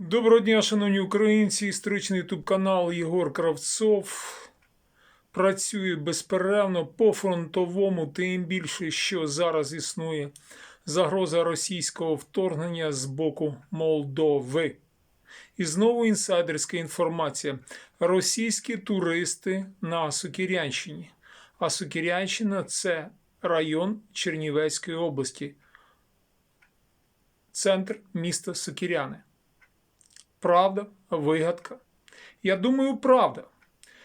Доброго дня, шановні українці, історичний ютуб канал Єгор Кравцов працює безперервно по фронтовому, тим більше, що зараз існує загроза російського вторгнення з боку Молдови. І знову інсайдерська інформація. Російські туристи на Сокірянщині. А Сокірянщина це район Чернівецької області, центр міста Сокіряни. Правда, вигадка. Я думаю, правда.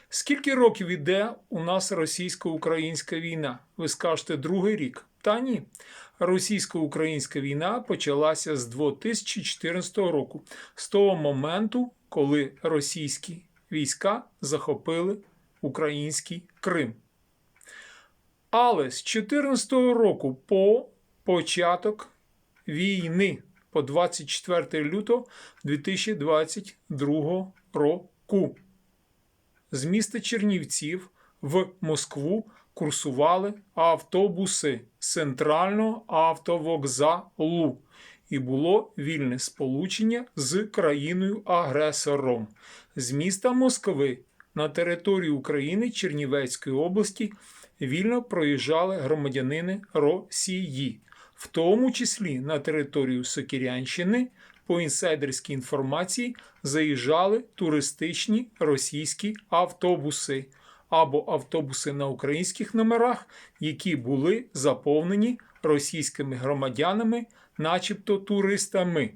Скільки років іде у нас російсько-українська війна? Ви скажете другий рік? Та ні. Російсько-українська війна почалася з 2014 року, з того моменту, коли російські війська захопили український Крим. Але з 2014 року по початок війни по 24 лютого 2022 року. З міста Чернівців в Москву курсували автобуси центрального автовокзалу. І було вільне сполучення з країною-агресором. З міста Москви на територію України Чернівецької області вільно проїжджали громадянини Росії в тому числі на територію Сокірянщини, по інсайдерській інформації, заїжджали туристичні російські автобуси або автобуси на українських номерах, які були заповнені російськими громадянами, начебто туристами.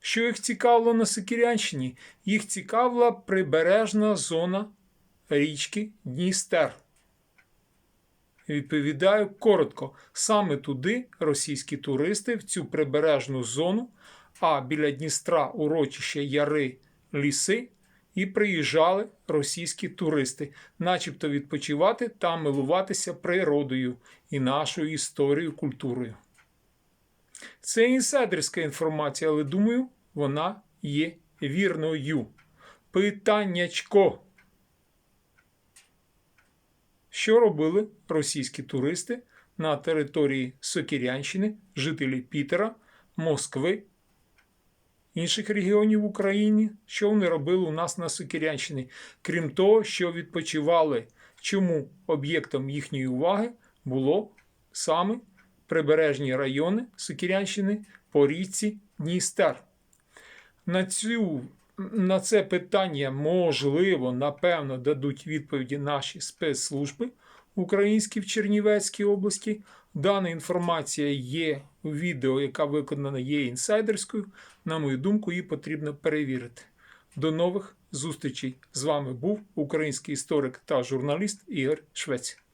Що їх цікавило на Сокірянщині? Їх цікавила прибережна зона річки Дністер. Відповідаю коротко, саме туди російські туристи в цю прибережну зону, а біля Дністра урочище Яри ліси, і приїжджали російські туристи, начебто відпочивати та милуватися природою і нашою історією, культурою. Це інсайдерська інформація, але думаю, вона є вірною. Питаннячко. Що робили російські туристи на території Сокірянщини, жителі Пітера, Москви, інших регіонів України? Що вони робили у нас на Сокірянщині? Крім того, що відпочивали, чому об'єктом їхньої уваги було саме прибережні райони Сокірянщини по річці Дністер. На цю на це питання можливо, напевно, дадуть відповіді наші спецслужби українські в Чернівецькій області. Дана інформація є у відео, яка виконана є інсайдерською. На мою думку, її потрібно перевірити. До нових зустрічей! З вами був український історик та журналіст Ігор Швець.